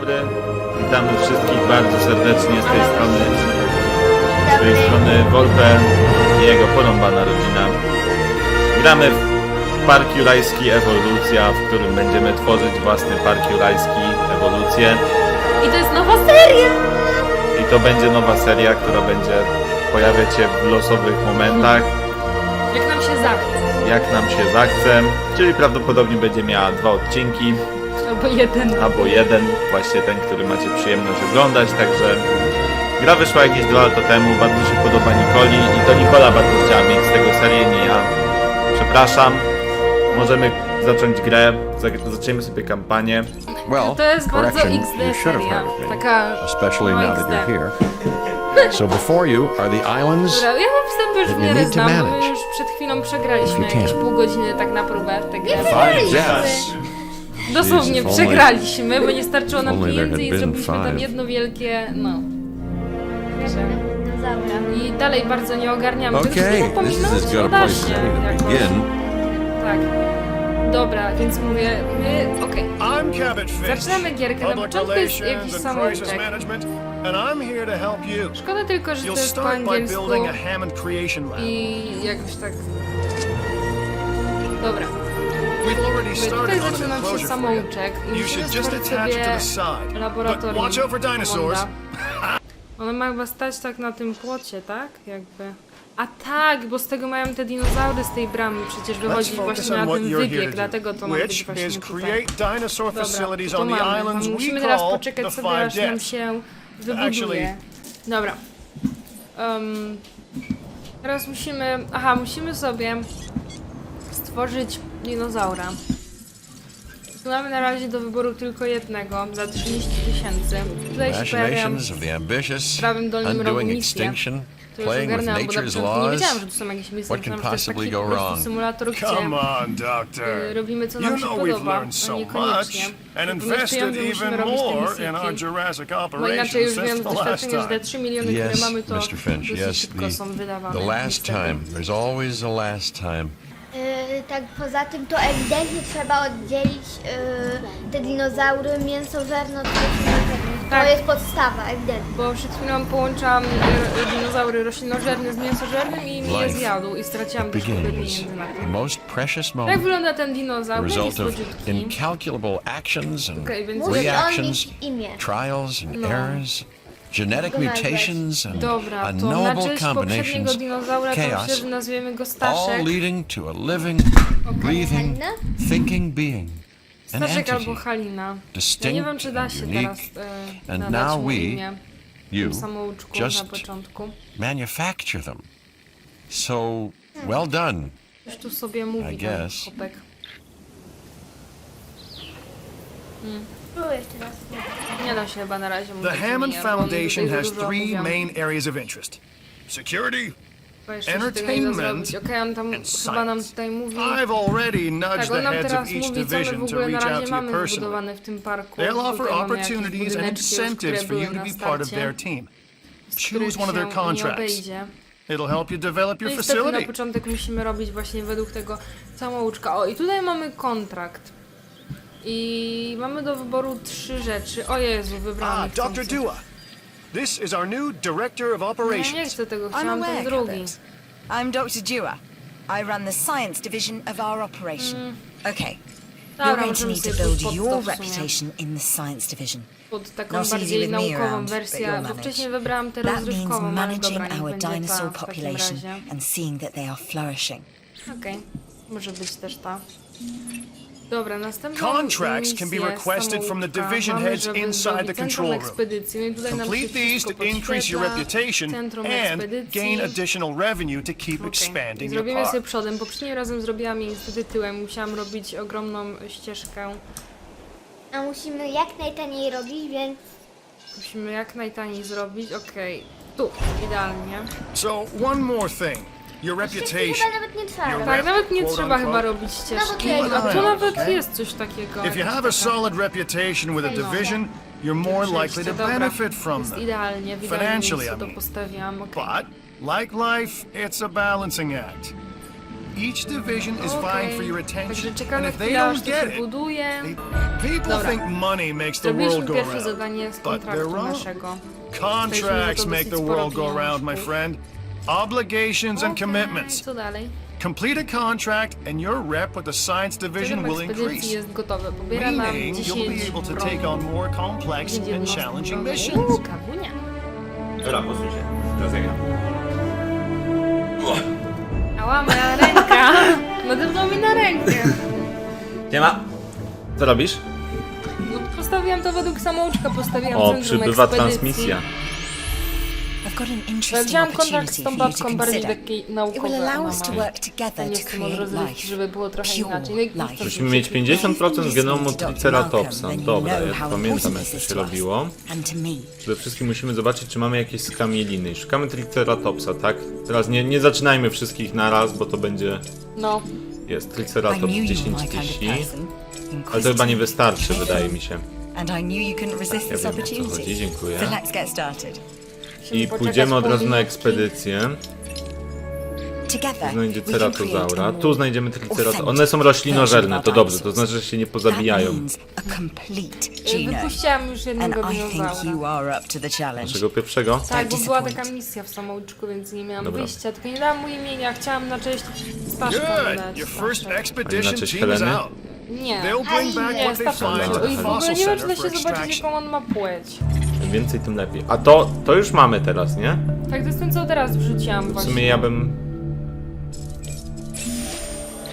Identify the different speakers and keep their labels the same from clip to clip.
Speaker 1: dobry. Witamy wszystkich bardzo serdecznie z tej strony. Z tej strony Wolpe i jego porąbana rodzina. Gramy w Park Jurajski Ewolucja, w którym będziemy tworzyć własny Park Jurajski Ewolucję.
Speaker 2: I to jest nowa seria!
Speaker 1: I to będzie nowa seria, która będzie pojawiać się w losowych momentach,
Speaker 2: Jak nam się zachce.
Speaker 1: jak nam się zachce. Czyli prawdopodobnie będzie miała dwa odcinki.
Speaker 2: Albo jeden.
Speaker 1: albo jeden, właśnie ten, który macie przyjemność oglądać, także gra wyszła jakieś dwa lata temu, bardzo się podoba Nikoli i to Nikola bardzo chciała mieć z tego serię, nie ja. Przepraszam, możemy zacząć grę, Zag- zaczniemy sobie kampanię.
Speaker 3: Well,
Speaker 2: To jest bardzo
Speaker 3: correction,
Speaker 2: XD
Speaker 3: you should have
Speaker 2: seria.
Speaker 3: heard of me,
Speaker 2: Taka...
Speaker 3: especially
Speaker 2: no
Speaker 3: now that
Speaker 2: XD.
Speaker 3: you're here. So before you are the islands.
Speaker 2: Dobra, ja mam wstępy już w
Speaker 3: that you
Speaker 2: miarę
Speaker 3: need to
Speaker 2: znam, bo my
Speaker 3: manage.
Speaker 2: już przed chwilą przegraliśmy
Speaker 3: If you
Speaker 2: jakieś
Speaker 3: can.
Speaker 2: pół godziny tak na próbę w tę grę.
Speaker 3: Five deaths.
Speaker 2: Dosłownie przegraliśmy, bo nie starczyło nam pieniędzy i zrobiliśmy tam jedno wielkie, no. I dalej bardzo nie ogarniamy.
Speaker 3: Okay,
Speaker 2: nie
Speaker 3: this is
Speaker 2: zapominać?
Speaker 3: as good a
Speaker 2: da
Speaker 3: place as
Speaker 2: się
Speaker 3: any to begin.
Speaker 2: Tak. Dobra, więc mówię, my, okej.
Speaker 4: Finch,
Speaker 2: Zaczynamy gierkę. Na początku jest jakiś samouczek.
Speaker 4: You.
Speaker 2: Szkoda tylko, że to jest po angielsku i jakoś tak... Dobra. Tutaj
Speaker 4: started on
Speaker 2: zaczyna
Speaker 4: an
Speaker 2: się samouczek i musimy stworzyć sobie laboratorium.
Speaker 4: watch out for dinosaurs.
Speaker 2: One mają chyba stać tak na tym płocie, tak? Jakby... A tak, bo z tego mają te dinozaury z tej bramy przecież wychodzić właśnie na ten wybieg, dlatego to ma być właśnie tutaj. Dobra, to mamy. Musimy teraz poczekać sobie, aż nam się wybuduje. Dobra. Um, teraz musimy... Aha, musimy sobie stworzyć dinozaura. Tu mamy na razie do wyboru tylko jednego, za 30 tysięcy. Tutaj się pojawiam
Speaker 3: Machinations of the ambitious,
Speaker 2: w prawym dolnym rogu
Speaker 3: undoing extinction,
Speaker 2: To już
Speaker 3: playing with
Speaker 2: ogarnęłam, bo na
Speaker 3: nature's
Speaker 2: początku nie wiedziałam, że
Speaker 3: laws.
Speaker 2: tu są jakieś misje.
Speaker 3: What can
Speaker 2: Myślałam, że to jest
Speaker 3: possibly
Speaker 2: taki
Speaker 3: go
Speaker 2: po prostu
Speaker 3: wrong?
Speaker 2: symulator, gdzie
Speaker 4: Come on, Doctor.
Speaker 2: y, robimy co
Speaker 4: You
Speaker 2: nam się
Speaker 4: know we've
Speaker 2: podoba,
Speaker 4: learned
Speaker 2: a
Speaker 4: so
Speaker 2: niekoniecznie.
Speaker 4: much and invested
Speaker 2: że musimy
Speaker 4: even
Speaker 2: robić te
Speaker 4: more in our
Speaker 2: misje.
Speaker 4: Jurassic
Speaker 2: Bo inaczej już
Speaker 4: operations
Speaker 2: wiem z
Speaker 4: since the last
Speaker 2: doświadczenia, że te
Speaker 4: time.
Speaker 2: 3 miliony, które
Speaker 3: Yes,
Speaker 2: mamy, to
Speaker 3: Mr. Finch,
Speaker 2: dosyć
Speaker 3: yes,
Speaker 2: szybko
Speaker 3: the-
Speaker 2: są wydawane.
Speaker 3: The last
Speaker 2: niestety.
Speaker 3: time. There's always a last time.
Speaker 5: Yy, tak poza tym to ewidentnie trzeba oddzielić yy, te dinozaury mięsożerne od roślinożernych.
Speaker 2: Tak.
Speaker 5: To jest podstawa, ewidentnie.
Speaker 2: Bo przed chwilą połączyłam y, dinozaury roślinożerne z mięsożernym i mi je
Speaker 3: Life
Speaker 2: zjadł i straciłam kupę
Speaker 3: Begins.
Speaker 2: pieniędzy na
Speaker 3: The
Speaker 2: tym.
Speaker 3: most precious
Speaker 2: Jak
Speaker 3: moment.
Speaker 2: wygląda ten dinozaur?
Speaker 3: The
Speaker 2: Jaki
Speaker 3: result of
Speaker 2: słodziutki.
Speaker 3: incalculable actions and
Speaker 2: więc
Speaker 5: on
Speaker 3: reactions,
Speaker 5: imię.
Speaker 3: trials and
Speaker 2: No.
Speaker 3: errors, genetic
Speaker 5: Go nazwać.
Speaker 3: mutations and
Speaker 2: Dobra,
Speaker 3: a
Speaker 2: to na
Speaker 3: noble
Speaker 2: cześć poprzedniego
Speaker 3: combinations,
Speaker 2: dinozaura to myślę,
Speaker 3: chaos,
Speaker 2: że nazwiemy go
Speaker 3: all
Speaker 2: Staszek.
Speaker 3: leading to a living, breathing,
Speaker 5: Halina?
Speaker 3: thinking being. An
Speaker 2: Staszek albo
Speaker 3: entity.
Speaker 2: Halina. Ja
Speaker 3: distinct
Speaker 2: nie wiem, czy da
Speaker 3: and
Speaker 2: się
Speaker 3: unique,
Speaker 2: teraz e,
Speaker 3: and
Speaker 2: nadać
Speaker 3: now
Speaker 2: mu
Speaker 3: we,
Speaker 2: imię
Speaker 3: You
Speaker 2: samouczku na
Speaker 3: just
Speaker 2: początku.
Speaker 3: manufacture them. So, well done.
Speaker 2: Już tu sobie mówi ten
Speaker 3: guess.
Speaker 2: chłopek.
Speaker 5: Spróbuj jeszcze raz.
Speaker 2: Nie da się chyba na razie mówić
Speaker 4: The Hammond
Speaker 2: imienia, bo on
Speaker 4: Foundation
Speaker 2: tutaj
Speaker 4: has
Speaker 2: dużo
Speaker 4: three main areas of interest. Security,
Speaker 2: Bo jeszcze się tego nie da
Speaker 4: entertainment
Speaker 2: zrobić. Okej, on tam
Speaker 4: and
Speaker 2: chyba nam
Speaker 4: science.
Speaker 2: tutaj mówi...
Speaker 4: I've already nudged
Speaker 2: Tak,
Speaker 4: the
Speaker 2: nam
Speaker 4: heads of
Speaker 2: teraz
Speaker 4: each
Speaker 2: mówi, co my w
Speaker 4: division to
Speaker 2: ogóle na
Speaker 4: reach out
Speaker 2: razie
Speaker 4: to you
Speaker 2: mamy
Speaker 4: personally.
Speaker 2: wybudowane w tym parku.
Speaker 4: They'll offer
Speaker 2: Tutaj mamy jakieś
Speaker 4: opportunities and
Speaker 2: budyneczki już,
Speaker 4: incentives
Speaker 2: które
Speaker 4: for you
Speaker 2: były
Speaker 4: to
Speaker 2: na
Speaker 4: be part of
Speaker 2: starcie,
Speaker 4: their team.
Speaker 2: z których
Speaker 4: Choose one of their
Speaker 2: się nie
Speaker 4: contracts.
Speaker 2: obejdzie.
Speaker 4: It'll help you develop
Speaker 2: No
Speaker 4: your
Speaker 2: niestety na
Speaker 4: facility.
Speaker 2: początek musimy robić właśnie według tego samouczka. O, i tutaj mamy kontrakt. I mamy do wyboru trzy rzeczy. O Jezu, wybrałam
Speaker 4: Ah,
Speaker 2: ich
Speaker 4: Dr.
Speaker 2: chcący.
Speaker 4: Dua. This is our new Director of
Speaker 2: Ja nie
Speaker 4: Operations.
Speaker 2: chcę tego,
Speaker 6: I'm
Speaker 2: chciałam ten
Speaker 6: aware,
Speaker 2: drugi.
Speaker 6: Cabot. I'm Dr. Dewar. I run the science division of our operation. Okay. You're
Speaker 2: Dobra,
Speaker 6: going to
Speaker 2: możemy
Speaker 6: need to
Speaker 2: sobie
Speaker 6: build your
Speaker 2: to w sumie.
Speaker 6: reputation in the science division.
Speaker 2: Pod taką
Speaker 6: Not easy
Speaker 2: bardziej
Speaker 6: with me
Speaker 2: naukową
Speaker 6: around, but
Speaker 2: wersję,
Speaker 6: you'll
Speaker 2: bo
Speaker 6: manage.
Speaker 2: wcześniej wybrałam tę
Speaker 6: That means
Speaker 2: rozrywkową, ale
Speaker 6: managing
Speaker 2: dobra, niech
Speaker 6: our
Speaker 2: będzie ta
Speaker 6: dinosaur
Speaker 2: w takim
Speaker 6: population
Speaker 2: razie.
Speaker 6: and seeing that they are flourishing.
Speaker 2: Okej, może być też ta. Dobra, następną
Speaker 4: Contracts can be
Speaker 2: misję
Speaker 4: requested from the
Speaker 2: samouczka
Speaker 4: division
Speaker 2: mamy,
Speaker 4: heads
Speaker 2: żeby
Speaker 4: inside
Speaker 2: zrobić
Speaker 4: the
Speaker 2: centrum
Speaker 4: control room.
Speaker 2: ekspedycji. No i tutaj nam się
Speaker 4: Complete these
Speaker 2: wszystko
Speaker 4: to increase your
Speaker 2: podświetla.
Speaker 4: reputation
Speaker 2: Centrum
Speaker 4: and
Speaker 2: ekspedycji.
Speaker 4: gain additional revenue to keep
Speaker 2: Okej.
Speaker 4: Expanding your
Speaker 2: zrobimy sobie
Speaker 4: park.
Speaker 2: przodem. Poprzednim razem zrobiłam jej niestety tyłem. Musiałam robić ogromną ścieżkę.
Speaker 5: A musimy jak najtaniej robić, więc
Speaker 2: Musimy jak najtaniej zrobić. Okej, tu, idealnie.
Speaker 4: So, one more thing. Your reputation.
Speaker 5: chyba nawet nie trzeba
Speaker 4: Your
Speaker 5: robić.
Speaker 2: Tak, nawet nie trzeba chyba robić ścieżki. A tu nawet jest coś takiego.
Speaker 4: If you have a solid reputation with a division, you're more likely to benefit from
Speaker 2: Jest
Speaker 4: them.
Speaker 2: idealnie, w idealnym miejscu to postawiłam.
Speaker 4: But, like life, it's a balancing act. Each division is vying for your attention, and if they don't get it, people
Speaker 2: Dobra.
Speaker 4: think money makes the world go round. But they're wrong. Contracts make the world go around, my friend. Obligations and commitments.
Speaker 2: Co dalej?
Speaker 4: Complete a contract, and your rep with the science division will increase.
Speaker 2: jest. Pobiera nam
Speaker 4: Meaning
Speaker 2: 10
Speaker 4: you'll be able to take on more complex and challenging missions.
Speaker 2: Kawunia.
Speaker 1: Dobra, posuń się. Teraz ja.
Speaker 2: Ała, moja ręka! Nadepnął mi na rękę.
Speaker 1: Nie ma. Co robisz?
Speaker 2: No, postawiłam to według samouczka, postawiłam
Speaker 1: O,
Speaker 2: centrum
Speaker 1: przybywa
Speaker 2: ekspedycji.
Speaker 1: transmisja.
Speaker 6: Got an
Speaker 2: Ja
Speaker 6: interesting
Speaker 2: Wziąłam kontrakt z
Speaker 6: opportunity
Speaker 2: tą
Speaker 6: for you to
Speaker 2: babką bardziej
Speaker 6: consider.
Speaker 2: taki
Speaker 6: It will
Speaker 2: naukowy, a
Speaker 6: allow us to
Speaker 2: mama.
Speaker 6: work together
Speaker 2: Nie
Speaker 6: to
Speaker 2: może
Speaker 6: create life.
Speaker 2: żeby było trochę
Speaker 6: Pure
Speaker 2: inaczej. No i
Speaker 6: life.
Speaker 2: to
Speaker 1: Musimy mieć 50% genomu Triceratopsa. Dobra, ja
Speaker 6: how
Speaker 1: pamiętam jak to
Speaker 6: is
Speaker 1: się robiło.
Speaker 6: And to me.
Speaker 1: Przede wszystkim musimy zobaczyć, czy mamy jakieś skamieliny. Szukamy Triceratopsa, tak? Teraz nie, nie zaczynajmy wszystkich naraz, bo to będzie...
Speaker 2: No,
Speaker 1: Jest
Speaker 6: I
Speaker 1: Triceratops
Speaker 6: knew you were
Speaker 1: 10
Speaker 6: my kind of
Speaker 1: tysi.
Speaker 6: person.
Speaker 1: Ale to chyba nie wystarczy, wydaje mi się.
Speaker 6: And I knew you couldn't resist
Speaker 1: Ja
Speaker 6: this
Speaker 1: wiem, o co
Speaker 6: opportunity.
Speaker 1: chodzi, dziękuję.
Speaker 6: So let's get started.
Speaker 2: Musimy
Speaker 1: I
Speaker 2: poczekać
Speaker 1: pójdziemy od
Speaker 2: pół
Speaker 1: razu na
Speaker 2: minutki.
Speaker 1: ekspedycję.
Speaker 6: Together,
Speaker 1: Tu znajdzie
Speaker 6: we can create a
Speaker 1: ceratozaura.
Speaker 6: more
Speaker 1: Tu znajdziemy triceratops.
Speaker 6: authentic
Speaker 1: One są roślinożerne, to dobrze, to znaczy, że się nie
Speaker 6: That
Speaker 1: pozabijają.
Speaker 6: means a complete
Speaker 2: Y,
Speaker 6: genome.
Speaker 2: Wypuściłam już
Speaker 6: And
Speaker 2: jednego
Speaker 6: I think
Speaker 2: dinozaura.
Speaker 6: you are up to the challenge.
Speaker 1: Naszego pierwszego?
Speaker 2: Tak, bo była taka misja w samouczku, więc nie miałam
Speaker 1: Dobra.
Speaker 2: wyjścia. Tylko nie dałam mu imienia, chciałam na cześć Staszka
Speaker 4: Good.
Speaker 2: dodać.
Speaker 4: Your first
Speaker 2: Staszek.
Speaker 4: expedition
Speaker 1: cześć
Speaker 4: team is
Speaker 1: Heleny?
Speaker 4: out.
Speaker 2: Nie.
Speaker 4: They'll bring back
Speaker 2: Nie,
Speaker 4: what they
Speaker 2: Staszek.
Speaker 4: find at
Speaker 2: I w ogóle nie wiem, czy
Speaker 4: center
Speaker 2: da
Speaker 4: for
Speaker 2: się zobaczyć,
Speaker 4: extraction.
Speaker 2: jaką on ma płeć.
Speaker 1: Im więcej, tym lepiej. A to, to już mamy teraz, nie?
Speaker 2: Tak, to jest ten, co teraz wrzuciłam
Speaker 1: W
Speaker 2: właśnie.
Speaker 1: sumie ja bym...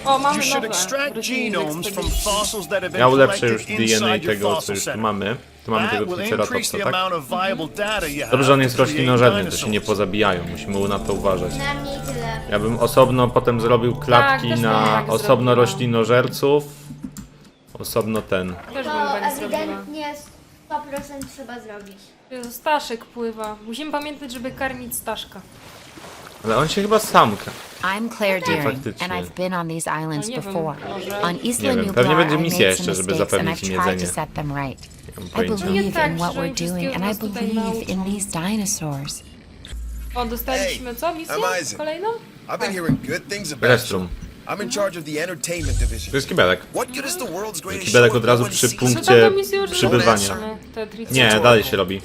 Speaker 2: O, mamy
Speaker 4: You should
Speaker 2: nowe.
Speaker 4: extract
Speaker 2: wrócili z
Speaker 4: genomes from
Speaker 2: ekspedycji.
Speaker 4: fossils that have been
Speaker 1: Ja ulepszę już
Speaker 4: collected
Speaker 1: DNA
Speaker 4: inside your
Speaker 1: tego, co
Speaker 4: fossil
Speaker 1: już tu
Speaker 4: center.
Speaker 1: mamy. Tu mamy
Speaker 4: That
Speaker 1: tego
Speaker 4: will increase
Speaker 1: triceratopsa,
Speaker 4: the
Speaker 1: tak?
Speaker 4: amount of viable data you have
Speaker 1: Dobrze, że on jest
Speaker 4: to create
Speaker 1: roślinożerny, to się nie
Speaker 4: dinosaurs.
Speaker 1: pozabijają. Musimy na to uważać.
Speaker 5: Na mniej tyle.
Speaker 1: Ja bym osobno potem zrobił klatki
Speaker 2: też bym
Speaker 1: na
Speaker 2: tak
Speaker 1: osobno
Speaker 2: zrobiła.
Speaker 1: roślinożerców. Osobno ten.
Speaker 2: Też
Speaker 5: To
Speaker 2: bym tak zrobiła.
Speaker 5: ewidentnie 100% trzeba zrobić.
Speaker 2: Jezu, Staszek pływa. Musimy pamiętać, żeby karmić Staszka.
Speaker 1: Ale on się chyba samka.
Speaker 7: I'm Claire Deering,
Speaker 1: faktycznie.
Speaker 7: and I've been on these islands
Speaker 2: No nie wiem,
Speaker 7: before.
Speaker 2: może-
Speaker 7: On Isla
Speaker 1: Nie wiem, pewnie
Speaker 7: Nublar,
Speaker 1: będzie
Speaker 7: I
Speaker 1: misja
Speaker 7: made some
Speaker 1: jeszcze, żeby
Speaker 7: mistakes, and
Speaker 1: zapewnić
Speaker 7: I've
Speaker 1: im
Speaker 7: tried
Speaker 1: jedzenie.
Speaker 7: to set them right.
Speaker 1: Nie mam
Speaker 7: I
Speaker 1: pojęcia.
Speaker 7: believe
Speaker 2: tak,
Speaker 7: in what
Speaker 2: oni
Speaker 7: we're doing,
Speaker 2: wszystkiego
Speaker 7: and I
Speaker 2: nas tutaj
Speaker 7: believe in
Speaker 2: nauczą.
Speaker 7: these dinosaurs.
Speaker 2: O, dostaliśmy co? Misję?
Speaker 8: I'm Isaac.
Speaker 2: Kolejną?
Speaker 8: I've been hearing good things about
Speaker 1: Restroom.
Speaker 8: I'm in charge of the entertainment division.
Speaker 1: To jest kibelek.
Speaker 8: What good is the world's greatest
Speaker 1: Kibelek od razu przy punkcie- przybywania. Nie, dalej się robi.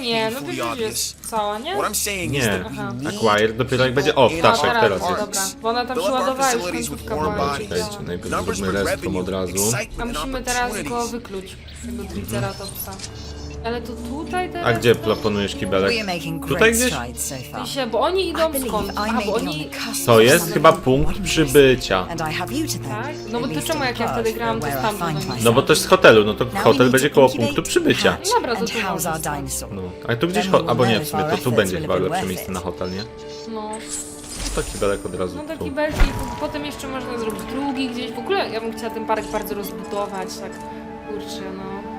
Speaker 2: Nie, no to jest cała, nie?
Speaker 8: What I'm saying is
Speaker 1: Nie.
Speaker 8: that
Speaker 2: Aha.
Speaker 8: we need
Speaker 1: Acquire dopiero jak będzie... O, ptaszek teraz jest.
Speaker 2: dobra, bo ona tam
Speaker 8: Fill up our
Speaker 2: przeładowała już
Speaker 8: facilities with
Speaker 2: końcówkę
Speaker 8: warm
Speaker 2: mała.
Speaker 8: bodies.
Speaker 1: Czekajcie, najpierw
Speaker 8: numbers
Speaker 1: zróbmy
Speaker 8: with
Speaker 1: od razu.
Speaker 2: A
Speaker 8: and
Speaker 2: musimy teraz go
Speaker 8: opportunities.
Speaker 2: wykluć, tego triceratopsa. Ale to tutaj teraz...
Speaker 1: A gdzie proponujesz kibelek? Tutaj gdzieś?
Speaker 2: Się, bo oni idą skąd?
Speaker 6: May
Speaker 2: bo oni...
Speaker 1: To jest chyba punkt przybycia.
Speaker 6: To
Speaker 2: Tak? No bo to czemu jak ja wtedy grałam, to stamtąd oni-.
Speaker 1: No bo to jest z hotelu, no to hotel będzie
Speaker 6: to
Speaker 1: koło punktu przybycia.
Speaker 6: hatch,
Speaker 2: Dobra, to tu.
Speaker 1: No, ale tu gdzieś... Albo nie, w sumie to tu będzie chyba lepsze miejsce na hotel, nie?
Speaker 2: No,
Speaker 1: To kibelek od razu
Speaker 2: no taki
Speaker 1: tu.
Speaker 2: belki, potem jeszcze można zrobić drugi gdzieś. W ogóle ja bym chciała ten park bardzo rozbudować, tak. Kurczę, no.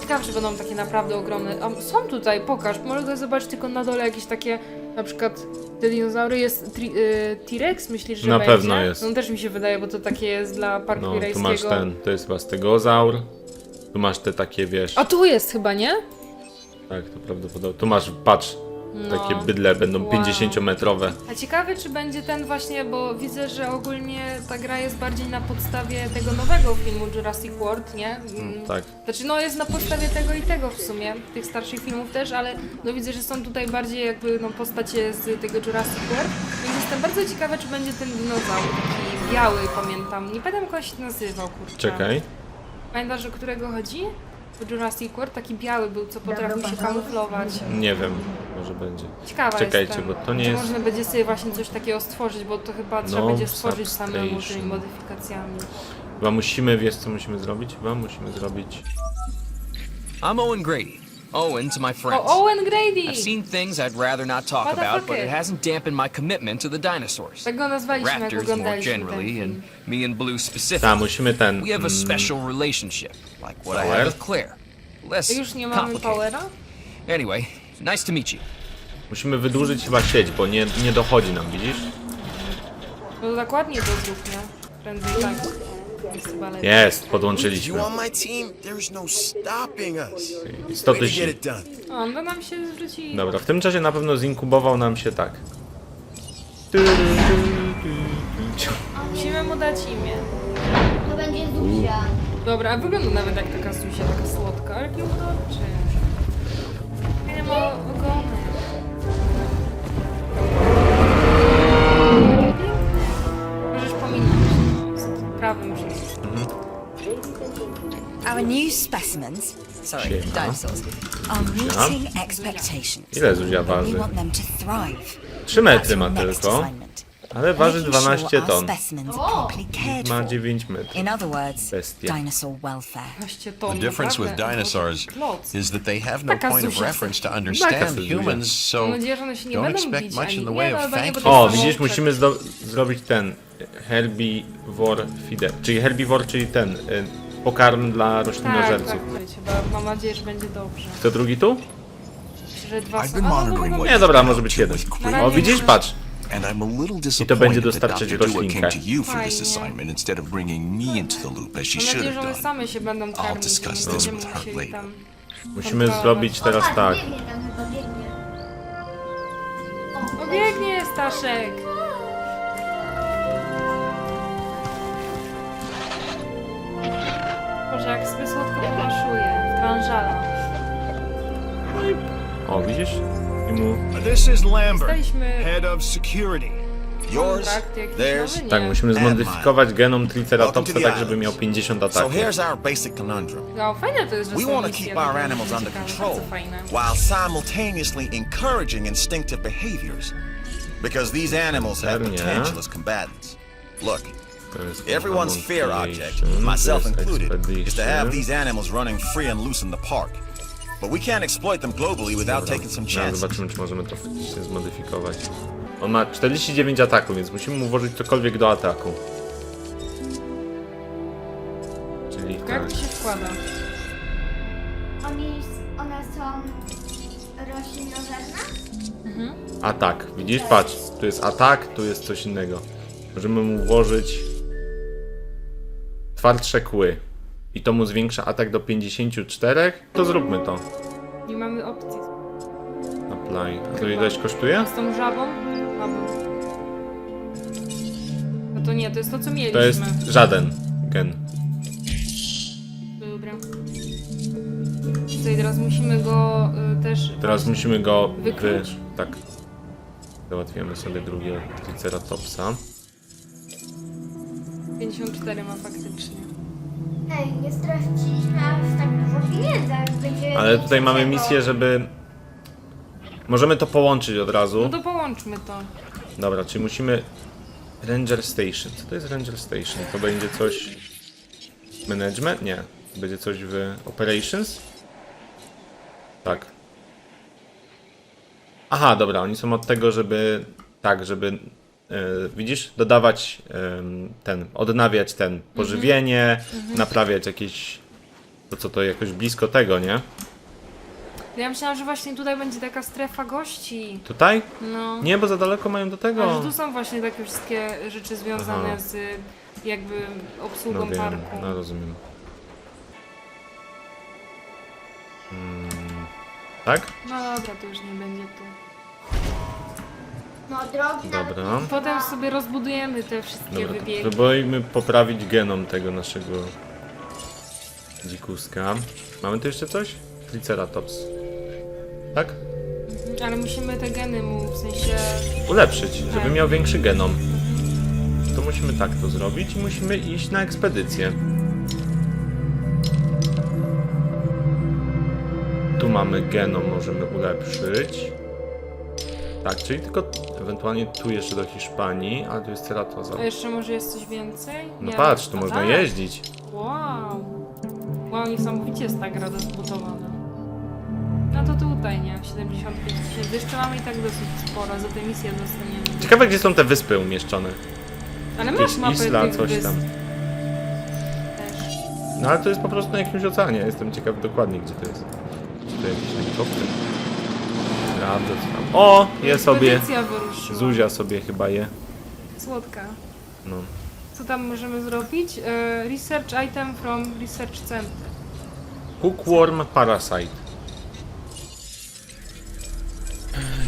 Speaker 2: Ciekawe, czy będą takie naprawdę ogromne. A są tutaj, pokaż. Mogę zobaczyć tylko na dole jakieś takie, na przykład te dinozaury. Jest tri- y, T-Rex, myślisz, że
Speaker 1: Na
Speaker 2: będzie?
Speaker 1: pewno jest.
Speaker 2: No też mi się wydaje, bo to takie jest dla parku
Speaker 1: No, tu masz ten, to jest chyba stegozaur. Tu masz te takie, wiesz...
Speaker 2: A tu jest chyba, nie?
Speaker 1: Tak, to prawdopodobnie. Tu masz, patrz,
Speaker 2: No.
Speaker 1: takie bydle będą
Speaker 2: Wow.
Speaker 1: 50-metrowe.
Speaker 2: A ciekawe, czy będzie ten właśnie, bo widzę, że ogólnie ta gra jest bardziej na podstawie tego nowego filmu Jurassic World, nie? Mm.
Speaker 1: Tak.
Speaker 2: Znaczy, no jest na podstawie tego i tego w sumie, tych starszych filmów też, ale no widzę, że są tutaj bardziej jakby no postacie z tego Jurassic World, więc jestem bardzo ciekawa, czy będzie ten dinozaur taki biały, pamiętam. Nie pamiętam, jak on się nazywał, kurczę.
Speaker 1: Czekaj.
Speaker 2: Pamiętasz, o którego chodzi? O Jurassic World, taki biały był, co potrafił się kamuflować.
Speaker 1: Nie wiem, może będzie.
Speaker 2: Ciekawa
Speaker 1: Czekajcie,
Speaker 2: jestem.
Speaker 1: bo to nie
Speaker 2: Czy
Speaker 1: jest-
Speaker 2: można będzie sobie właśnie coś takiego stworzyć, bo to chyba trzeba
Speaker 1: No,
Speaker 2: będzie stworzyć samemu tymi
Speaker 1: substation.
Speaker 2: modyfikacjami.
Speaker 1: Chyba musimy, wiesz co musimy zrobić? Chyba musimy zrobić...
Speaker 9: I'm Owen Grady. Owen to my friends.
Speaker 2: O, Owen Grady!
Speaker 9: I've seen things I'd rather not talk about, but it hasn't dampened my commitment to the dinosaurs.
Speaker 2: Tak go nazwaliśmy, jak
Speaker 9: Raptors more
Speaker 2: oglądaliśmy ten
Speaker 9: generally,
Speaker 2: film.
Speaker 9: and me and Blue
Speaker 1: Tak,
Speaker 9: specifically.
Speaker 1: musimy ten...
Speaker 9: We have a
Speaker 1: mm,
Speaker 9: special relationship, like what I
Speaker 1: Power?
Speaker 9: have with Claire. Less
Speaker 2: Już nie mamy
Speaker 9: complicated.
Speaker 2: powera?
Speaker 9: Anyway, nice to meet you.
Speaker 1: Musimy wydłużyć chyba sieć, bo nie, nie dochodzi nam, widzisz?
Speaker 2: No dokładnie to zrób, nie? Prędzej tak. Jest
Speaker 1: podłączyliśmy.
Speaker 8: you on my team, there's no stopping us.
Speaker 1: I 100
Speaker 8: Way to get
Speaker 1: tysięcy.
Speaker 8: it done.
Speaker 2: O, no nam się zwróci.
Speaker 1: Dobra, w tym czasie na pewno zinkubował nam się tak.
Speaker 2: Musimy mu dać imię.
Speaker 5: To będzie Zuzia.
Speaker 2: Dobra, a wygląda nawet jak taka Zuzia, taka słodka, ale jaki uroczy. Prawym przyciskiem.
Speaker 6: Our new specimens, sorry,
Speaker 3: Siema.
Speaker 6: dinosaurs, are meeting expectations.
Speaker 1: Ile Zuzia
Speaker 6: But we
Speaker 1: waży?
Speaker 6: want them to thrive.
Speaker 1: 3 metry
Speaker 6: That's
Speaker 1: ma
Speaker 6: your next
Speaker 1: tylko,
Speaker 6: assignment.
Speaker 1: ale waży
Speaker 6: Making sure
Speaker 1: 12
Speaker 6: our
Speaker 1: ton.
Speaker 6: specimens are properly cared
Speaker 1: Ma
Speaker 6: for.
Speaker 1: 9 metrów.
Speaker 6: In other words,
Speaker 1: Bestia.
Speaker 6: dinosaur welfare.
Speaker 2: To,
Speaker 10: The difference with
Speaker 2: naprawdę.
Speaker 10: dinosaurs
Speaker 2: Kloc.
Speaker 10: is that they have no
Speaker 2: Taka
Speaker 10: point of
Speaker 2: Zuzia.
Speaker 10: reference to
Speaker 1: Taka
Speaker 10: understand
Speaker 1: Zuzia.
Speaker 10: humans, so
Speaker 2: Mam nadzieję, że one się nie
Speaker 10: don't
Speaker 2: będą
Speaker 10: expect
Speaker 2: bić
Speaker 10: much
Speaker 2: ani
Speaker 10: in the
Speaker 2: nie,
Speaker 10: way
Speaker 2: no,
Speaker 10: of
Speaker 2: chyba nie, bo to
Speaker 10: thankful.
Speaker 1: O, widzisz, musimy zdo- zrobić ten herbivore feeder, czyli herbivore, czyli ten y, pokarm dla
Speaker 2: Tak,
Speaker 1: roślinożerców.
Speaker 2: tak, bo mam nadzieję, że będzie dobrze.
Speaker 1: To drugi tu?
Speaker 2: Myślę, że dwa
Speaker 11: I've
Speaker 2: są.
Speaker 11: been
Speaker 2: A, no,
Speaker 11: monitoring
Speaker 2: no, no,
Speaker 11: what
Speaker 1: Nie, dobra, może być jeden. O, widzisz, patrz.
Speaker 11: And I'm a little
Speaker 1: będzie
Speaker 11: disappointed that
Speaker 1: dostarczyć
Speaker 11: Dr. Dua
Speaker 1: roślinkę.
Speaker 11: to you for this
Speaker 2: Fajnie.
Speaker 11: assignment instead of bringing me into the loop as she
Speaker 2: Mam
Speaker 11: should
Speaker 2: nadzieję, że one
Speaker 11: done.
Speaker 2: same się będą karmić, nie
Speaker 11: discuss this
Speaker 2: będziemy
Speaker 11: with her
Speaker 2: musieli
Speaker 11: later.
Speaker 2: tam...
Speaker 1: Musimy zrobić teraz tak.
Speaker 5: biegnie tam chyba, biegnie. O,
Speaker 2: O, biegnie Staszek! Jak sobie słodko pomaszuje. Tranżala.
Speaker 1: O, widzisz? I mu...
Speaker 4: This is Lambert,
Speaker 2: Dostaliśmy
Speaker 4: head of security.
Speaker 8: Yours,
Speaker 2: kontrakt jakiś
Speaker 8: theirs.
Speaker 2: nowy, nie?
Speaker 1: Tak, musimy zmodyfikować genom Triceratopsa tak, żeby miał 50
Speaker 8: So
Speaker 1: ataków.
Speaker 8: here's our basic conundrum.
Speaker 2: No, fajne to jest, że
Speaker 8: We
Speaker 2: są
Speaker 8: want to
Speaker 2: misje
Speaker 8: keep our
Speaker 2: takie
Speaker 8: animals under
Speaker 2: ciekawe,
Speaker 8: control
Speaker 2: bardzo fajne.
Speaker 8: while simultaneously encouraging instinctive behaviors. Because these animals have
Speaker 1: Pewnie.
Speaker 8: potential as combatants. Look, everyone's fear object, myself
Speaker 1: to jest
Speaker 8: included, is to have these animals running free and loose in the park. But we can't exploit them globally without taking some chances.
Speaker 1: zobaczymy, czy możemy to faktycznie zmodyfikować. On ma 49 ataków, więc musimy mu włożyć cokolwiek do ataku. Czyli
Speaker 2: Jak
Speaker 1: tak.
Speaker 2: to się wkłada?
Speaker 5: Oni, one są roślinożerne?
Speaker 1: Atak. Widzisz? Patrz, tu jest atak, tu jest coś innego. Możemy mu włożyć twardsze kły. I to mu zwiększa atak do 54. To zróbmy to.
Speaker 2: Nie mamy opcji.
Speaker 1: Apply. A to ileś kosztuje?
Speaker 2: Z tą żabą? No to nie, to jest to, co mieliśmy.
Speaker 1: To jest żaden gen.
Speaker 2: Dobra. Tutaj teraz musimy go y, też...
Speaker 1: Teraz musimy go wy...
Speaker 2: Wykluć?
Speaker 1: Tak. Załatwiamy sobie drugiego Triceratopsa.
Speaker 2: 54 ma faktycznie.
Speaker 5: Ej, nie straciliśmy aż tak dużo pieniędzy, jak będzie
Speaker 1: Ale tutaj mamy misję, żeby... Możemy to połączyć od
Speaker 2: No
Speaker 1: razu.
Speaker 2: to połączmy to.
Speaker 1: Dobra, czyli musimy... Ranger Station. Co to jest Ranger Station? To będzie coś... Management? Nie. Będzie coś w Operations? Tak. Aha, dobra, oni są od tego, żeby... Tak, żeby... e, widzisz? Dodawać ten... Odnawiać ten pożywienie, naprawiać jakieś... To co to jakoś blisko tego, nie?
Speaker 2: Ja myślałam, że właśnie tutaj będzie taka strefa gości.
Speaker 1: Tutaj?
Speaker 2: No.
Speaker 1: Nie, bo za daleko mają do tego.
Speaker 2: że tu są właśnie takie wszystkie rzeczy związane
Speaker 1: Aha.
Speaker 2: z jakby obsługą
Speaker 1: No wiem,
Speaker 2: parku.
Speaker 1: no rozumiem. Mm, tak?
Speaker 2: No dobra, to już nie będzie tu.
Speaker 5: No drogi nawet
Speaker 1: Dobra.
Speaker 5: nie
Speaker 2: Potem sobie rozbudujemy te wszystkie
Speaker 1: Dobra, to
Speaker 2: wybiegi.
Speaker 1: spróbujmy poprawić genom tego naszego dzikuska. Mamy tu jeszcze coś? Triceratops. Tak?
Speaker 2: Ale musimy te geny mu w sensie.
Speaker 1: Ulepszyć, żeby
Speaker 2: Tak.
Speaker 1: miał większy genom. To musimy tak to zrobić i musimy iść na ekspedycję. Tu mamy genom, możemy ulepszyć. Tak, czyli tylko ewentualnie tu jeszcze do Hiszpanii, a tu jest ceratoza.
Speaker 2: A jeszcze może jest coś więcej?
Speaker 1: No
Speaker 2: Nie.
Speaker 1: patrz, tu
Speaker 2: A
Speaker 1: można
Speaker 2: tak.
Speaker 1: jeździć.
Speaker 2: Wow. Wow, niesamowicie jest ta gra rozbudowana. No to tutaj, nie? 75 tysięcy. Jeszcze mamy i tak dosyć sporo, za tę misję dostaniemy.
Speaker 1: Ciekawe, gdzie są te wyspy umieszczone.
Speaker 2: Ale masz
Speaker 1: Jakieś
Speaker 2: mapę
Speaker 1: isla,
Speaker 2: tych
Speaker 1: coś
Speaker 2: wysp
Speaker 1: tam.
Speaker 2: Też.
Speaker 1: No ale to jest po prostu na jakimś oceanie. Jestem ciekaw dokładnie, gdzie to jest. Czy to jakiś helikopter? Sprawdzę, co tam. O! Je sobie.
Speaker 2: Ekspedycja wyruszyła.
Speaker 1: Zuzia sobie chyba je.
Speaker 2: Słodka.
Speaker 1: No.
Speaker 2: Co tam możemy zrobić? E, research item from research center.
Speaker 1: Hookworm Parasite.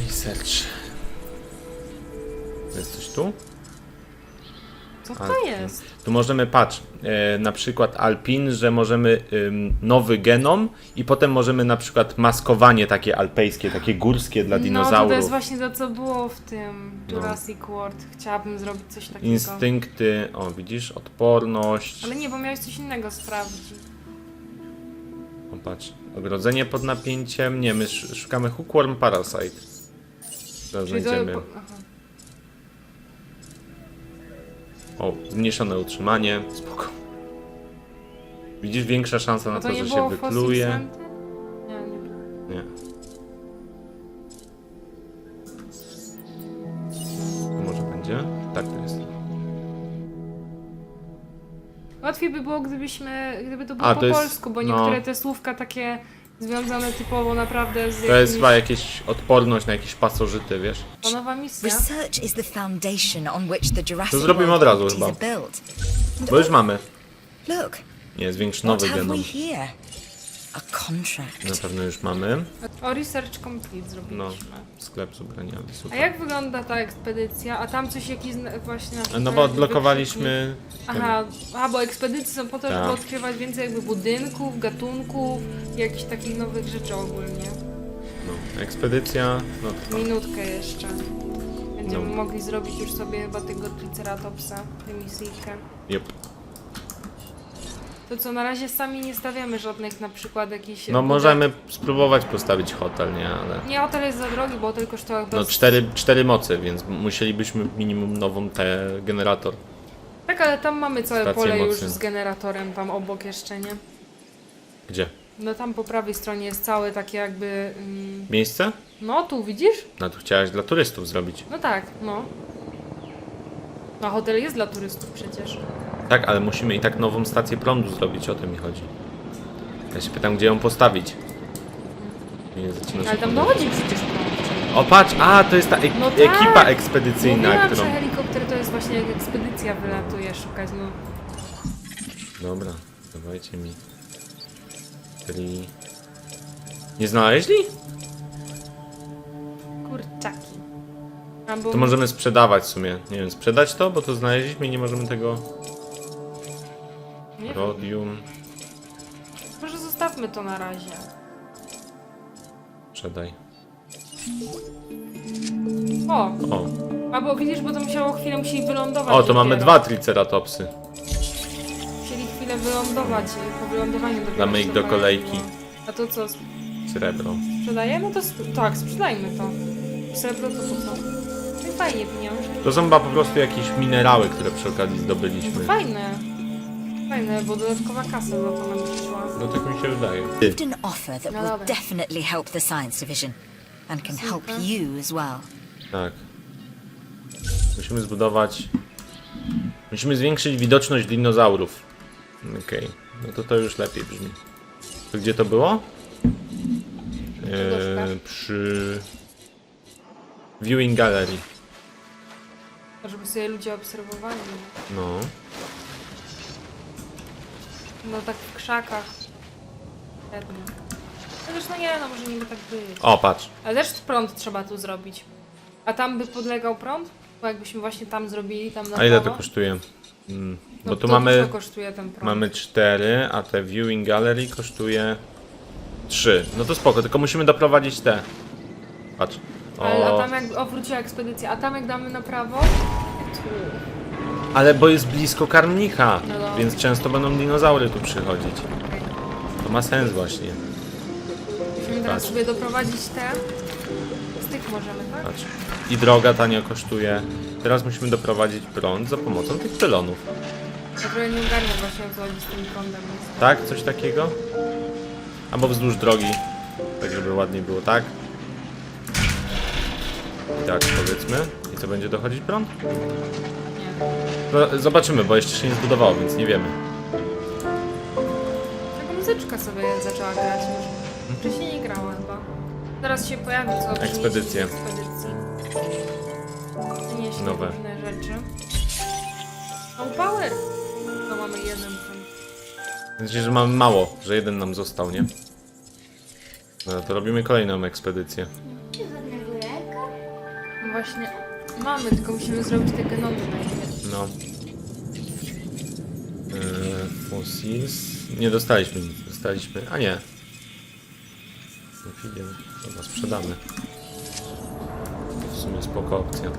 Speaker 1: Research. Jest coś tu?
Speaker 2: Co to
Speaker 1: Alpin.
Speaker 2: jest?
Speaker 1: Tu możemy, patrz, e, na przykład Alpin, że możemy ym, nowy genom i potem możemy na przykład maskowanie takie alpejskie, takie górskie dla
Speaker 2: No to,
Speaker 1: dinozaurów.
Speaker 2: jest właśnie to, co było w tym Jurassic World. Chciałabym zrobić coś takiego.
Speaker 1: Instynkty, o widzisz, odporność.
Speaker 2: Ale nie, bo miałeś coś innego sprawdzić.
Speaker 1: O, patrz, ogrodzenie pod napięciem. Nie, my sz- szukamy Hookworm Parasite. Zaraz
Speaker 2: Czyli to...
Speaker 1: znajdziemy.
Speaker 2: Aha.
Speaker 1: O, zmniejszone utrzymanie. Spoko. Widzisz, większa szansa na
Speaker 2: No to
Speaker 1: to, że się wykluje.
Speaker 2: Nie, nie.
Speaker 1: To może będzie? Tak to jest.
Speaker 2: Łatwiej by było, gdybyśmy, gdyby to było
Speaker 1: A,
Speaker 2: po
Speaker 1: jest-
Speaker 2: polsku, bo
Speaker 1: no.
Speaker 2: niektóre te słówka takie związane typowo naprawdę z
Speaker 1: To jest
Speaker 2: jakimiś...
Speaker 1: chyba jakieś odporność na jakieś pasożyty, wiesz?
Speaker 2: To nowa misja.
Speaker 6: Research is the foundation on which the Jurassic
Speaker 1: zrobimy od razu chyba. Bo już mamy.
Speaker 6: Look,
Speaker 1: Nie, zwiększ
Speaker 6: what
Speaker 1: nowy
Speaker 6: have
Speaker 1: genom.
Speaker 6: here? A contract.
Speaker 1: Na pewno już mamy.
Speaker 2: O, Research Complete zrobiliśmy.
Speaker 1: No, sklep z ubraniami,
Speaker 2: A
Speaker 1: super.
Speaker 2: jak wygląda ta ekspedycja? A tam coś jakiś zna- właśnie na
Speaker 1: No bo odblokowaliśmy...
Speaker 2: Aha, aha, bo ekspedycje są po to,
Speaker 1: Tak.
Speaker 2: żeby odkrywać więcej jakby budynków, gatunków i jakichś takich nowych rzeczy ogólnie.
Speaker 1: No, ekspedycja, no
Speaker 2: Minutkę jeszcze. Będziemy
Speaker 1: No.
Speaker 2: mogli zrobić już sobie chyba tego Triceratopsa, emisyjkę.
Speaker 1: Yep.
Speaker 2: To co, na razie sami nie stawiamy żadnych na przykład jakichś...
Speaker 1: No
Speaker 2: budek-
Speaker 1: możemy spróbować postawić hotel, nie? Ale...
Speaker 2: Nie, hotel jest za drogi, bo hotel kosztował chyba...
Speaker 1: No cztery, cztery moce, więc musielibyśmy minimum nową tę generator.
Speaker 2: Tak, ale tam mamy całe pole już z generatorem tam obok jeszcze, nie?
Speaker 1: Gdzie?
Speaker 2: No tam po prawej stronie jest całe takie jakby... Mm,
Speaker 1: Miejsce?
Speaker 2: no tu, widzisz?
Speaker 1: No tu chciałaś dla turystów zrobić.
Speaker 2: No tak, no. No hotel jest dla turystów przecież.
Speaker 1: Tak, ale musimy i tak nową stację prądu zrobić, o to mi chodzi. Ja się pytam, gdzie ją postawić. Nie zaczyna się
Speaker 2: Ale tam
Speaker 1: podobać.
Speaker 2: dochodzi przecież prąd.
Speaker 1: O patrz, a to jest ta ek
Speaker 2: No tak.
Speaker 1: ekipa ekspedycyjna,
Speaker 2: Mówiłam,
Speaker 1: którą...
Speaker 2: że helikopter to jest właśnie jak ekspedycja wylatuje szukać, no.
Speaker 1: Dobra, dawajcie mi. Czyli... Nie znaleźli?
Speaker 2: Kurczaki. Albo...
Speaker 1: To możemy sprzedawać w sumie. Nie wiem, sprzedać to, bo to znaleźliśmy i nie możemy tego... Rodium...
Speaker 2: Może zostawmy to na razie.
Speaker 1: Sprzedaj.
Speaker 2: O!
Speaker 1: O,
Speaker 2: Albo widzisz, bo to musiało chwilę musieli wylądować.
Speaker 1: o to mamy
Speaker 2: dopiero.
Speaker 1: dwa triceratopsy.
Speaker 2: Musieli chwilę wylądować po wylądowaniu dopiero
Speaker 1: Damy ich do kolejki.
Speaker 2: A to co,
Speaker 1: Srebro.
Speaker 2: sprzedajemy? To sp tak, sprzedajmy to. Srebro to po co? No i fajnie pieniążki.
Speaker 1: To są chyba po prostu jakieś minerały, które przy okazji zdobyliśmy.
Speaker 2: Fajne. Fajne, bo dodatkowa kasa za to nam przyszła.
Speaker 1: No tak mi się wydaje.
Speaker 6: Lived an offer that
Speaker 2: No
Speaker 6: will definitely help the science division and can help you as well.
Speaker 1: Tak. Musimy zbudować... Musimy zwiększyć widoczność dinozaurów. Okej. No to to już lepiej brzmi. To gdzie to było? Eee, przy... Viewing Gallery.
Speaker 2: Żeby sobie ludzie obserwowali.
Speaker 1: No.
Speaker 2: No tak w krzakach. Pewnie. No nie, no może nie by tak być.
Speaker 1: O, patrz.
Speaker 2: Ale też prąd trzeba tu zrobić. A tam by podlegał prąd? Bo jakbyśmy właśnie tam zrobili, tam na
Speaker 1: A ile to
Speaker 2: prawo,
Speaker 1: kosztuje? Mm,
Speaker 2: no
Speaker 1: bo tu
Speaker 2: to
Speaker 1: mamy...
Speaker 2: dużo kosztuje ten prąd.
Speaker 1: Mamy 4, a te Viewing Gallery kosztuje 3. No to spoko, tylko musimy doprowadzić te. Patrz.
Speaker 2: Ale, a
Speaker 1: O,
Speaker 2: tam jak, o wróciła ekspedycja, a tam jak damy na prawo? Tu.
Speaker 1: Ale bo jest blisko karmnika,
Speaker 2: No dobra.
Speaker 1: więc często będą dinozaury tu przychodzić. To ma sens właśnie.
Speaker 2: Musimy teraz
Speaker 1: Patrz.
Speaker 2: sobie doprowadzić te. Z tych możemy, tak?
Speaker 1: Patrz. I droga tania kosztuje. Teraz musimy doprowadzić prąd za pomocą tych pylonów.
Speaker 2: Ja trochę nie ogarniam właśnie o co chodzi z tym prądem.
Speaker 1: Tak? Coś takiego? Albo wzdłuż drogi. Tak, żeby ładniej było, tak? I tak, powiedzmy. I co będzie dochodzić prąd? No, zobaczymy, bo jeszcze się nie zbudowało, więc nie wiemy.
Speaker 2: Taka muzyczka sobie zaczęła grać już. Wcześniej nie grała chyba. Teraz się pojawi co przyniesie
Speaker 1: Ekspedycje.
Speaker 2: z ekspedycji. Przyniesie
Speaker 1: Nowe.
Speaker 2: różne rzeczy. No power! To mamy jeden ten.
Speaker 1: Znaczy, że mamy mało, że jeden nam został, nie? No to robimy kolejną ekspedycję.
Speaker 5: Żadnego jajka?
Speaker 2: No właśnie mamy, tylko musimy zrobić te genomy najpierw.
Speaker 1: No. Fossils. Nie dostaliśmy nic. Dostaliśmy. A nie. Ophidian. Dobra, sprzedamy. W sumie spoko opcja.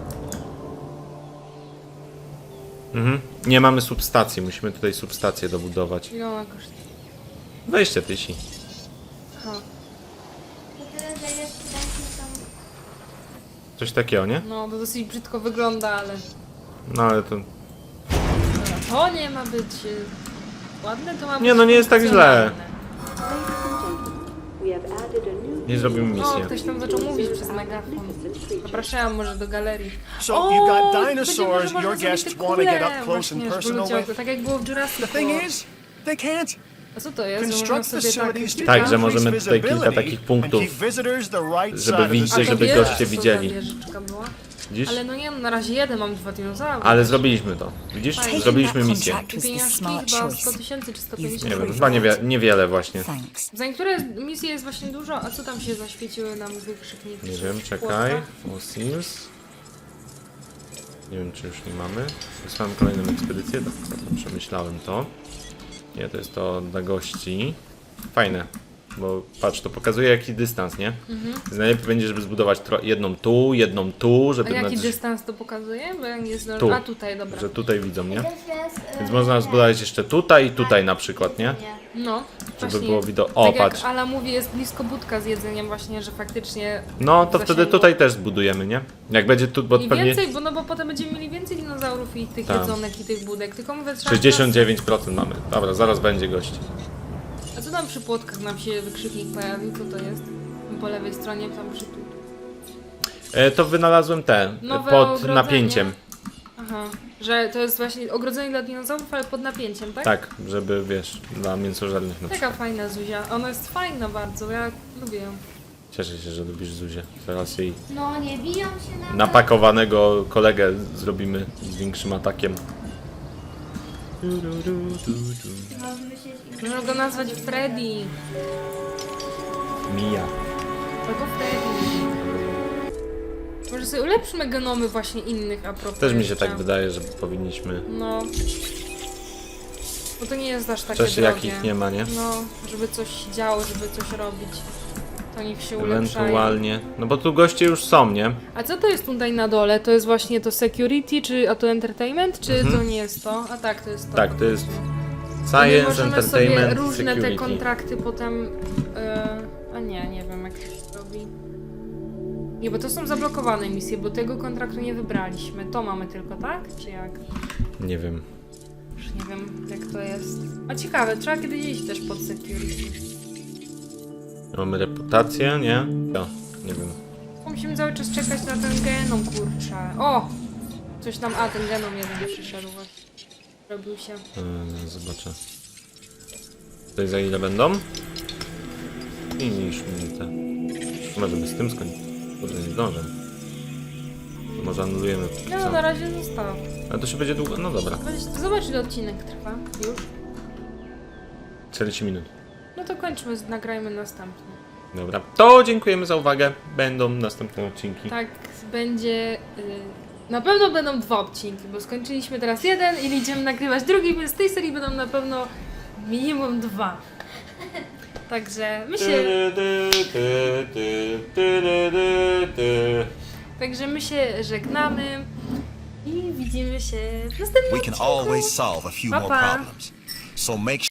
Speaker 1: Mhm. Nie mamy substacji. Musimy tutaj substację dobudować.
Speaker 2: Ile ona kosztuje?
Speaker 1: 20 tysięcy.
Speaker 2: Aha.
Speaker 1: Coś takiego, nie?
Speaker 2: No, to dosyć brzydko wygląda, ale...
Speaker 1: No ale to...
Speaker 2: To nie ma być y, ładne, to ma być
Speaker 1: Nie, no nie jest tak źle.
Speaker 2: funkcjonalne.
Speaker 1: Nie zrobimy
Speaker 2: O,
Speaker 1: misję.
Speaker 2: ktoś tam zaczął mówić przez megafon. Zapraszałem może do galerii.
Speaker 4: So
Speaker 2: o,
Speaker 4: you've got
Speaker 2: będzie
Speaker 4: dinosaurs
Speaker 2: można
Speaker 4: your
Speaker 2: zrobić
Speaker 4: guests
Speaker 2: te
Speaker 4: want to get
Speaker 2: kule.
Speaker 4: up close and
Speaker 2: Właśnie,
Speaker 4: personal
Speaker 2: ludzie-
Speaker 4: with.
Speaker 2: Tak jak było w Jurassic
Speaker 4: The thing
Speaker 2: World.
Speaker 4: is, they can't.
Speaker 2: A co to jest? Że można
Speaker 4: Construct
Speaker 2: sobie tak...
Speaker 4: facilities to
Speaker 1: Tak, że
Speaker 4: increase
Speaker 1: możemy tutaj kilka
Speaker 4: visibility
Speaker 1: takich
Speaker 4: and
Speaker 1: punktów,
Speaker 4: keep visitors the right
Speaker 1: żeby
Speaker 4: side of the
Speaker 1: widzieć,
Speaker 2: A to
Speaker 1: żeby goście
Speaker 2: co za
Speaker 1: widzieli.
Speaker 2: wieżyczka była?
Speaker 1: Widzisz?
Speaker 2: Ale no nie, no na razie jeden mam dwa dinozaury.
Speaker 1: Ale zrobiliśmy to. Widzisz? Zrobiliśmy misję.
Speaker 2: I pieniążki chyba
Speaker 6: choice.
Speaker 2: 100 tysięcy czy 150
Speaker 1: Nie wiem, chyba niewie, niewiele właśnie.
Speaker 6: Thanks.
Speaker 2: Za niektóre misje jest właśnie dużo, a co tam się zaświeciły nam wykrzykniki?
Speaker 1: Nie wiem, czekaj. Fossils. Nie wiem, czy już nie mamy. Wysłałem kolejną ekspedycję. Dobra, przemyślałem to. Nie, to jest to dla gości. Fajne. Bo patrz, to pokazuje jaki dystans, nie?
Speaker 2: Mhm.
Speaker 1: Więc najlepiej będzie, żeby zbudować tro- jedną tu, jedną tu,
Speaker 2: A
Speaker 1: żeby
Speaker 2: jaki
Speaker 1: na-
Speaker 2: dystans to pokazuje? Bo ja nie znam.
Speaker 1: Tu.
Speaker 2: A tutaj, dobra.
Speaker 1: że tutaj widzą, nie?
Speaker 5: Jest...
Speaker 1: Więc
Speaker 5: e,
Speaker 1: można zbudować jeszcze tutaj i tutaj na przykład, nie?
Speaker 5: Nie.
Speaker 2: No,
Speaker 1: Żeby
Speaker 2: właśnie.
Speaker 1: było widać. O,
Speaker 2: tak
Speaker 1: patrz.
Speaker 2: jak Ala mówi, jest blisko budka z jedzeniem właśnie, że faktycznie...
Speaker 1: No, to
Speaker 2: zasięgu.
Speaker 1: wtedy tutaj też zbudujemy, nie? Jak będzie tu, bo
Speaker 2: I
Speaker 1: pewnie
Speaker 2: więcej, bo no bo potem będziemy mieli więcej dinozaurów i tych
Speaker 1: Tak.
Speaker 2: jedzonek i tych budek. Tylko mówię, trzeba...
Speaker 1: 69% mamy. Dobra, zaraz będzie gość.
Speaker 2: Co tam przy płotkach nam się wykrzyknik pojawił? Co to jest? Po lewej stronie tam przy tu.
Speaker 1: E, to wynalazłem te,
Speaker 2: Nowe
Speaker 1: pod
Speaker 2: ogrodzenie.
Speaker 1: napięciem.
Speaker 2: Aha, że to jest właśnie ogrodzenie dla dinozaurów, ale pod napięciem, tak?
Speaker 1: Tak, żeby wiesz, dla mięsożernych na przykład.
Speaker 2: Taka fajna Zuzia. Ona jest fajna bardzo, ja lubię ją.
Speaker 1: Cieszę się, że lubisz Zuzię. Zaraz jej
Speaker 5: No, nie biją się na
Speaker 1: napakowanego kolegę zrobimy z większym atakiem.
Speaker 5: Z
Speaker 2: Można go nazwać Freddy.
Speaker 1: Mija.
Speaker 2: Albo Freddy. Może sobie ulepszymy genomy właśnie innych a propos
Speaker 1: Też mi się
Speaker 2: jeszcze.
Speaker 1: tak wydaje, że powinniśmy.
Speaker 2: No. Bo to nie jest aż takie
Speaker 1: Przecież
Speaker 2: drogie.
Speaker 1: jakich nie ma, nie?
Speaker 2: No, żeby coś się działo, żeby coś robić. To niech się ulepszają.
Speaker 1: Ewentualnie. No bo tu goście już są, nie?
Speaker 2: A co to jest tutaj na dole? To jest właśnie to security, czy a to entertainment, czy to nie jest to? A tak, to jest to.
Speaker 1: Mhm. Tak, to jest Science,
Speaker 2: możemy
Speaker 1: Entertainment,
Speaker 2: sobie różne
Speaker 1: Security.
Speaker 2: te kontrakty potem... e, a nie, nie wiem jak to się robi. Nie, bo to są zablokowane misje, bo tego kontraktu nie wybraliśmy. To mamy tylko, tak? Czy jak?
Speaker 1: Nie wiem.
Speaker 2: Już nie wiem jak to jest. A ciekawe, trzeba kiedyś iść też pod security.
Speaker 1: Mamy reputację, nie? Ja, nie wiem.
Speaker 2: Musimy cały czas czekać na ten genom, kurczę. O! Coś nam... A, ten genom jeden przyszedł właśnie. Robił się.
Speaker 1: Eee, zobaczę. Tutaj za ile będą? I niż minutę. Może by z tym skończyć. Kurde, nie zdążę. To może anulujemy.
Speaker 2: No,
Speaker 1: co.
Speaker 2: na razie zostaw.
Speaker 1: Ale to się będzie długo. No dobra.
Speaker 2: Zobacz ile odcinek trwa. Już.
Speaker 1: 40 minut.
Speaker 2: No to kończmy, nagrajmy następny.
Speaker 1: Dobra. To dziękujemy za uwagę. Będą następne odcinki.
Speaker 2: Tak, będzie. Y, na pewno będą dwa odcinki, bo skończyliśmy teraz jeden i idziemy nagrywać drugi, więc z tej serii będą na pewno minimum dwa. Także my się, także my się żegnamy i widzimy się w następnym
Speaker 8: We can
Speaker 2: odcinku.
Speaker 8: always solve a few
Speaker 2: Pa,
Speaker 8: more
Speaker 2: pa.
Speaker 8: problems. So make